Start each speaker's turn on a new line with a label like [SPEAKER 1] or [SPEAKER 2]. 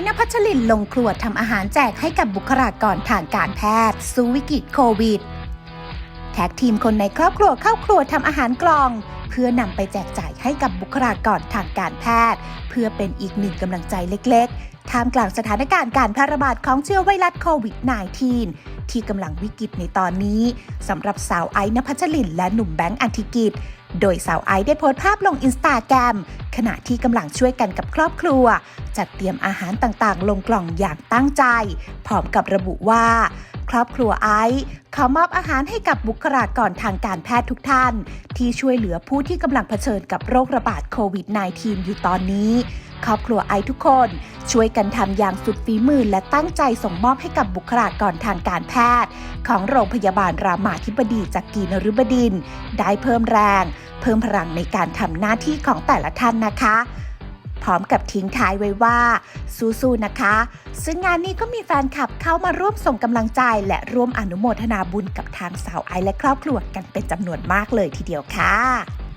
[SPEAKER 1] ซ์นภัชรินลงครัวทำอาหารแจกให้กับบุคลากรทางการแพทย์สู้วิกฤตโควิด แท็กทีมคนในครอบครัวเข้าครัวทำอาหารกล่อง เพื่อนำไปแจกจ่ายให้กับบุคลากรทางการแพทย์ เพื่อเป็นอีกหนึ่งกำลังใจเล็กๆ ท่ามกลางสถานการณ์การแพร่ระบาดของเชื้อไวรัสโควิด -19 ที่กำลังวิกฤตในตอนนี้สำหรับสาวไอซ์นภัชรินและหนุ่มแบงค์อันธิกิจโดยสาวไอซ์ได้โพสต์ภาพลงอินสตาแกรม ขณะที่กำลังช่วยกันกับครอบครัว จัดเตรียมอาหารต่างๆ ลงกล่องอย่างตั้งใจ พร้อมกับระบุว่า ครอบครัวไอซ์ขอมอบอาหารให้กับบุคลากรทางการแพทย์ทุกท่าน ที่ช่วยเหลือผู้ที่กำลังเผชิญกับโรคระบาดโควิด -19 อยู่ตอนนี้ครอบครัวไอทุกคน ช่วยกันทำอย่างสุดฝีมือและตั้งใจส่งมอบให้กับบุคลากรทางการแพทย์ ของโรงพยาบาลรามาธิบดีจากกีนฤบดิน ได้เพิ่มแรง เพิ่มพลังในการทำหน้าที่ของแต่ละท่านนะคะ พร้อมกับทิ้งท้ายไว้ว่า สู้ๆนะคะ ซึ่งงานนี้ก็มีแฟนคลับเข้ามาร่วมส่งกำลังใจ และร่วมอนุโมทนาบุญกับทางสาวไอซ์และครอบครัวกันเป็นจำนวนมากเลยทีเดียวค่ะ